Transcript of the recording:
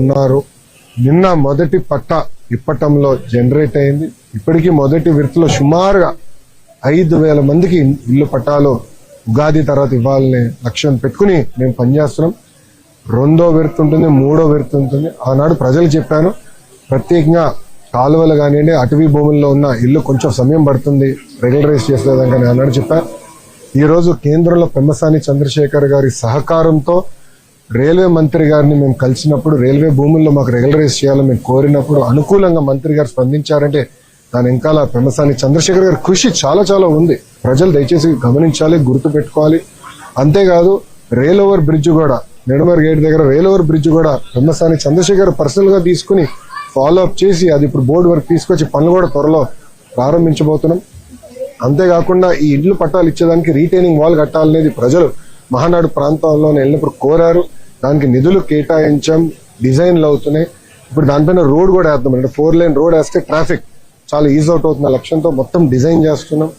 ఉన్నారు. నిన్న మొదటి పట్ట ఇప్పటంలో జనరేట్ అయింది. ఇప్పటికీ మొదటి విడతలో సుమారుగా ఐదు వేల మందికి ఇల్లు పట్టాలు ఉగాది తర్వాత ఇవ్వాలనే లక్ష్యం పెట్టుకుని మేము పనిచేస్తున్నాం. రెండో విడత ఉంటుంది మూడో విడత ఉంటుంది. ఆనాడు ప్రజలు చెప్పాను ప్రత్యేకంగా కాలువలు కానివ్వండి అటవీ భూముల్లో ఉన్న ఇల్లు కొంచెం సమయం పడుతుంది రెగ్యులరైజ్ చేసేదాకా కానీ ఆనాడు చెప్పాను ఈరోజు కేంద్రంలో పెమ్మసాని చంద్రశేఖర్ గారి సహకారంతో రైల్వే మంత్రి గారిని మేము కలిసినప్పుడు రైల్వే భూముల్లో మాకు రెగ్యులరైజ్ చేయాలని మేము కోరినప్పుడు అనుకూలంగా మంత్రి గారు స్పందించారంటే దాని వెనకాల పెమ్మసాని చంద్రశేఖర్ గారి కృషి చాలా చాలా ఉంది. ప్రజలు దయచేసి గమనించాలి గుర్తు పెట్టుకోవాలి అంతేకాదు రైల్ ఓవర్ బ్రిడ్జ్ కూడా నెడమర్ గేట్ దగ్గర రైల్ ఓవర్ బ్రిడ్జ్ కూడా పెమ్మసాని చంద్రశేఖర్ పర్సనల్గా తీసుకుని ఫాలో అప్ చేసి అది ఇప్పుడు బోర్డు వరకు తీసుకొచ్చి పనులు కూడా త్వరలో ప్రారంభించబోతున్నాం. అంతేకాకుండా ఈ ఇల్లు పట్టాలు ఇచ్చేదానికి రీటైనింగ్ వాల్ కట్టాలనేది ప్రజలు మహానాడు ప్రాంతాల్లోనే వెళ్ళినప్పుడు కోరారు. దానికి నిధులు కేటాయించాం డిజైన్లు అవుతున్నాయి. ఇప్పుడు దానిపైన రోడ్ కూడా వేద్దాం. అంటే ఫోర్ లైన్ రోడ్ వేస్తే ట్రాఫిక్ చాలా ఈజీ అవుట్ అవుతుంది. లక్ష్యంతో మొత్తం డిజైన్ చేస్తున్నాం.